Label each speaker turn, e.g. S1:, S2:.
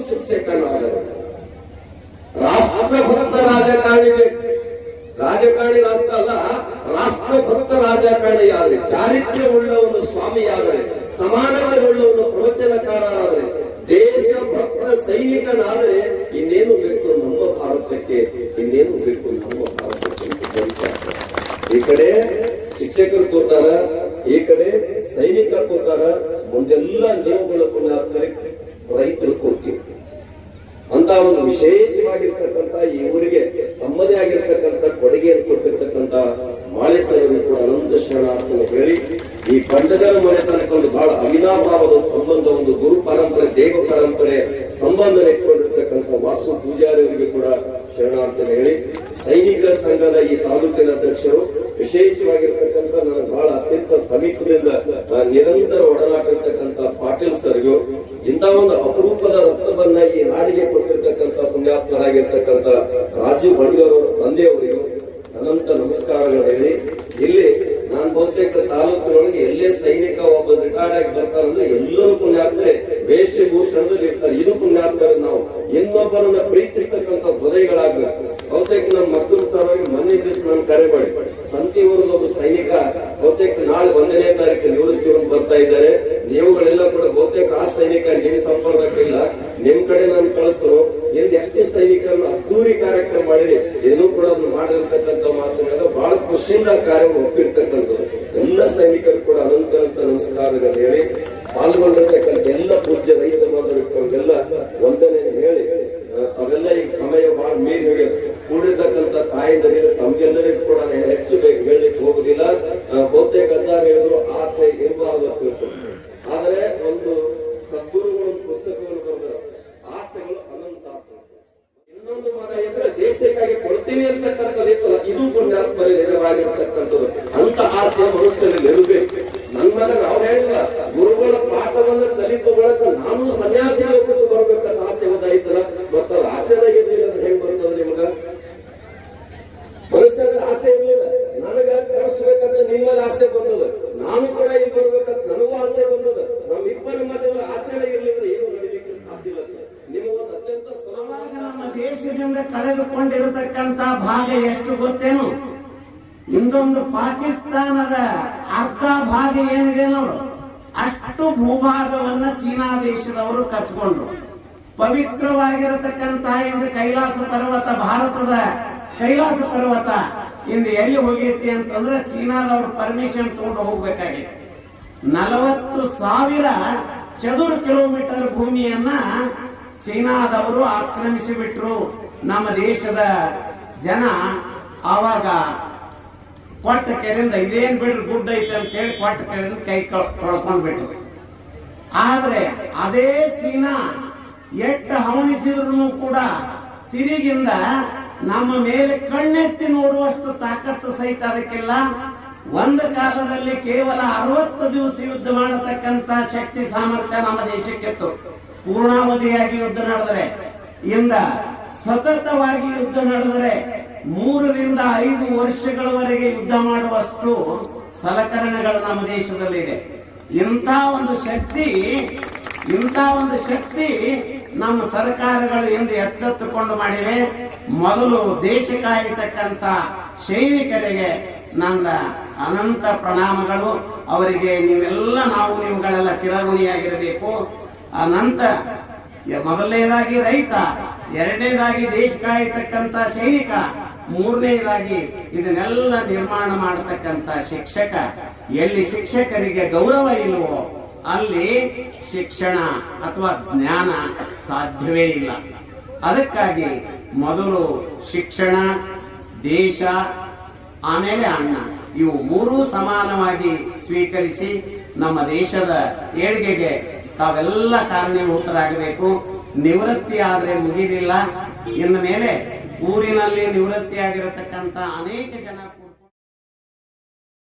S1: ಶಿಕ್ಷಕನಾದರೆ ರಾಷ್ಟ್ರಭಕ್ತ ರಾಜಕಾರಣಿ ಬೇಕು ರಾಜಕಾರಣಿ ರಾಷ್ಟ್ರ ಅಲ್ಲ ರಾಷ್ಟ್ರಭಕ್ತ ರಾಜಕಾರಣಿಯಾದರೆ ಚಾರಿತ್ರ್ಯವುಳ್ಳವನು ಸ್ವಾಮಿಯಾದರೆ ಸಮಾನತೆಯುಳ್ಳವನು ಪ್ರವಚನಕಾರರಾದರೆ ದೇಶಭಕ್ತ ಸೈನಿಕನಾದರೆ ಇನ್ನೇನು ಬೇಕು ನಮ್ಮ ಭಾರತಕ್ಕೆ ಇನ್ನೇನು ಬೇಕು ನಮ್ಮ ಭಾರತಕ್ಕೆ ಅಂತ ಬರೀತಾರೆ. ಈ ಕಡೆ ಶಿಕ್ಷಕರು ಕೂತಾರ ಈ ಕಡೆ ಸೈನಿಕ ಕೂತಾರ ಮುಂದೆಲ್ಲ ನಿಯಮಗಳು ಪುಣ್ಯಾತ್ಮರೆ ರೈತರು ಕೂರ್ತೀವಿ ಅಂತ ಒಂದು ವಿಶೇಷವಾಗಿರ್ತಕ್ಕಂಥ ಈ ಊರಿಗೆ ತಮ್ಮದೇ ಆಗಿರ್ತಕ್ಕಂಥ ಕೊಡುಗೆಯನ್ನು ಕೊಟ್ಟಿರ್ತಕ್ಕಂಥ ಮಾಳಿಸರಿಗೆ ಕೂಡ ಅನಂತ ಶರಣಾರ್ಥನ ಹೇಳಿ, ಈ ಪಂಡದರ ತನಕ ಒಂದು ಬಹಳ ಅವಿನಾಭಾವದ ಸಂಬಂಧ, ಒಂದು ಗುರು ಪರಂಪರೆ, ದೇವ ಪರಂಪರೆ ಸಂಬಂಧ ಇಟ್ಕೊಂಡಿರ್ತಕ್ಕಂಥ ವಾಸು ಪೂಜಾರಿಯವರಿಗೆ ಕೂಡ ಶರಣಾರ್ಥನ ಹೇಳಿ, ಸೈನಿಕ ಸಂಘದ ಈ ತಾಲೂಕಿನ ಅಧ್ಯಕ್ಷರು ವಿಶೇಷವಾಗಿರ್ತಕ್ಕಂಥ ನನಗೆ ಬಹಳ ಅತ್ಯಂತ ಸಮೀಪದಿಂದ ನಿರಂತರ ಒಡನಾಟ ಇರ್ತಕ್ಕಂಥ ಪಾಟೀಲ್ ಸರ್ಗೂ ಇಂಥ ಒಂದು ಅಪರೂಪದ ರಕ್ತವನ್ನ ಈ ನಾಡಿಗೆ ಕೊಟ್ಟಿರ್ತಕ್ಕಂಥ ಪುಣ್ಯಾತ್ಮರಾಗಿರ್ತಕ್ಕಂಥ ರಾಜೀವ್ ಅವರ ತಂದೆಯವರಿಗೂ ಅನಂತ ನಮಸ್ಕಾರಗಳು ಹೇಳಿ, ಇಲ್ಲಿ ನಾನು ಬಹುತೇಕ ತಾಲೂಕಿನೊಳಗೆ ಎಲ್ಲೇ ಸೈನಿಕ ಒಬ್ಬ ರಿಟೈರ್ಡ್ ಆಗಿ ಬರ್ತಾರಂದ್ರೆ ಎಲ್ಲರೂ ಪುಣ್ಯಾತ್ಮೆ ವೇಷಭೂಷಣದಲ್ಲಿ ಇರ್ತಾರೆ. ಇದು ಪುಣ್ಯಾತ್ಮರು ನಾವು. ಇನ್ನೊಬ್ಬರನ್ನ ಪ್ರೀತಿಸ್ತಕ್ಕಂಥ ಹೃದಯಗಳಾಗಬೇಕು ಬಹುತೇಕ ನಮ್ಮ ಮತ್ತೊಂದು ಸಲುವಾಗಿ ಮೊನ್ನೆ ದಿವಸ ನಾನು ಕರೆ ಮಾಡಿ. ಸಂತಿವರದ ಒಬ್ಬ ಸೈನಿಕ ಬಹುತೇಕ ನಾಳೆ ಒಂದನೇ ತಾರೀಕು ನಿವೃತ್ತಿ ಬರ್ತಾ ಇದ್ದಾರೆ. ನೀವುಗಳೆಲ್ಲ ಕೂಡ ಬಹುತೇಕ ಆ ಸೈನಿಕ ನಿಮ್ ಸಂಪರ್ಕಕ್ಕಿಲ್ಲ. ನಿಮ್ ಕಡೆ ನಾನು ಕಳಿಸ್ತು ಎಲ್ಲಿ ಎಷ್ಟೇ ಸೈನಿಕರನ್ನು ಅದ್ದೂರಿ ಕಾರ್ಯಕ್ರಮ ಮಾಡಿರಿ, ಏನೂ ಕೂಡ ಅದನ್ನು ಮಾಡಿರ್ತಕ್ಕಂಥ ಮಾತನಾಡ ಬಹಳ ಖುಷಿಯಿಂದ ಕಾರ್ಯ ಒಪ್ಪಿರ್ತಕ್ಕಂಥದ್ದು. ಎಲ್ಲ ಸೈನಿಕರು ಕೂಡ ಅನಂತ ನಮಸ್ಕಾರಗಳು ಹೇಳಿ, ಪಾಲ್ಗೊಂಡಿರ್ತಕ್ಕಂಥ ಎಲ್ಲ ಪೂಜ್ಯ ರೈತ ಬಂಧುಗಳಿಗೆಲ್ಲ ವಂದನೆ ಹೇಳಿ ಅವೆಲ್ಲ ಈ ಸಮಯ ಬಹಳ ಮೀರಿ ಕೂಡಿರ್ತಕ್ಕಂಥ ತಾಯಿಂದರಿಗೆ ಅಜ್ಜಾರ್ ಹೇಳಿದ್ರು ಆಸೆ ಇರಬಾರದು ತಿಳ್ಕೊಂಡು. ಆದರೆ ಒಂದು ಸದ್ಗುರುಗಳು ಪುಸ್ತಕಗಳು ಬರೆದ ಆಸೆಗಳು ಅನಂತ. ಇನ್ನೊಂದು ಮಗ ಇದ್ರೆ ದೇಶಕ್ಕಾಗಿ ಕೊಡ್ತೀನಿ ಅಂತಕ್ಕಂಥದ್ದು ಇತ್ತಲ್ಲ, ಇದು ಪುಣ್ಯಾತ್ಮರಿ ನಿಜವಾಗಿರ್ತಕ್ಕಂಥದ್ದು ಅಂತ ಆಸೆ
S2: ಕಳೆದುಕೊಂಡಿರತಕ್ಕಂತ ಭಾಗ ಎಷ್ಟು ಗೊತ್ತೇನು? ಇಂದೊಂದು ಪಾಕಿಸ್ತಾನದ ಅರ್ಧ ಭಾಗ ಏನಿದೆ ನೋಡು. ಅಷ್ಟು ಭೂಭಾಗವನ್ನ ಚೀನಾ ದೇಶದವರು ಕಸ್ಕೊಂಡ್ರು. ಪವಿತ್ರವಾಗಿರತಕ್ಕಂತ ಇಂದು ಕೈಲಾಸ ಪರ್ವತ, ಭಾರತದ ಕೈಲಾಸ ಪರ್ವತ ಇಂದು ಎಲ್ಲಿ ಹೋಗೈತಿ ಅಂತಂದ್ರೆ ಚೀನಾದವ್ರು ಪರ್ಮಿಷನ್ ತಗೊಂಡು ಹೋಗ್ಬೇಕಾಗಿತ್ತು ನಲವತ್ತು ಸಾವಿರ ಚದುರ ಕಿಲೋಮೀಟರ್ ಭೂಮಿಯನ್ನ ಚೀನಾದವರು ಆಕ್ರಮಿಸಿ ಬಿಟ್ರು ನಮ್ಮ ದೇಶದ ಜನ ಆವಾಗ ಕೊಟ್ಟ ಕೆರೆಯಿಂದ ಇದೇನ್ ಬಿಡ್ರಿ ಗುಡ್ಡ ಐತೆ ಅಂತ ಹೇಳಿ ಕೊಟ್ಟ ಕೆರೆಯಿಂದ ಕೈ ತೊಳ್ಕೊಂಡ್ ಬಿಟ್ರು ಆದ್ರೆ ಅದೇ ಚೀನಾ ಎಷ್ಟು ಹವಣಿಸಿದ್ರು ಕೂಡ ತಿರಿಗಿಂದ ನಮ್ಮ ಮೇಲೆ ಕಣ್ಣೆತ್ತಿ ನೋಡುವಷ್ಟು ತಾಕತ್ತು ಸಹಿತ ಅದಕ್ಕಿಲ್ಲ ಒಂದು ಕಾಲದಲ್ಲಿ ಕೇವಲ ಅರವತ್ತು ದಿವಸ ಯುದ್ಧ ಮಾಡತಕ್ಕಂತ ಶಕ್ತಿ ಸಾಮರ್ಥ್ಯ ನಮ್ಮ ದೇಶಕ್ಕಿತ್ತು. ಪೂರ್ಣಾವಧಿಯಾಗಿ ಯುದ್ಧ ನಡೆದರೆ ಇಂದ ಸತತವಾಗಿ ಯುದ್ಧ ನಡೆದರೆ ಮೂರರಿಂದ ಐದು ವರ್ಷಗಳವರೆಗೆ ಯುದ್ಧ ಮಾಡುವಷ್ಟು ಸಲಕರಣೆಗಳು ನಮ್ಮ ದೇಶದಲ್ಲಿದೆ. ಇಂಥ ಒಂದು ಶಕ್ತಿ, ಇಂಥ ಒಂದು ಶಕ್ತಿ ನಮ್ಮ ಸರ್ಕಾರಗಳು ಎಂದು ಎಚ್ಚೆತ್ತುಕೊಂಡು ಮಾಡಿವೆ. ಮೊದಲು ದೇಶ ಕಾಯತಕ್ಕಂಥ ಸೈನಿಕರಿಗೆ ನನ್ನ ಅನಂತ ಪ್ರಣಾಮಗಳು. ಅವರಿಗೆ ನೀವೆಲ್ಲ ನಾವು ನಿಮ್ಗಳೆಲ್ಲ ಚಿರಋಣಿಯಾಗಿರಬೇಕು. ಅನಂತ, ಮೊದಲನೇದಾಗಿ ರೈತ. ಎರಡನೇದಾಗಿ ದೇಶ ಕಾಯತಕ್ಕಂತ ಸೈನಿಕ, ಮೂರನೇದಾಗಿ ಇದನ್ನೆಲ್ಲ ನಿರ್ಮಾಣ ಮಾಡತಕ್ಕಂತ ಶಿಕ್ಷಕ. ಎಲ್ಲಿ ಶಿಕ್ಷಕರಿಗೆ ಗೌರವ ಇಲ್ವೋ, ಅಲ್ಲಿ ಶಿಕ್ಷಣ ಅಥವಾ ಜ್ಞಾನ ಸಾಧ್ಯವೇ ಇಲ್ಲ. ಅದಕ್ಕಾಗಿ ಮೊದಲು ಶಿಕ್ಷಣ, ದೇಶ, ಆಮೇಲೆ ಅಣ್ಣ ಇವು ಮೂರೂ ಸಮಾನವಾಗಿ ಸ್ವೀಕರಿಸಿ ನಮ್ಮ ದೇಶದ ಏಳ್ಗೆಗೆ ತಾವೆಲ್ಲ ಕಾರಣೀಭೂತರಾಗಬೇಕು ನಿವೃತ್ತಿ ಆದ್ರೆ ಮುಗಿದಿಲ್ಲ. ಇನ್ನು ಮೇಲೆ ಊರಿನಲ್ಲಿ ನಿವೃತ್ತಿಯಾಗಿರತಕ್ಕಂತ ಅನೇಕ ಜನ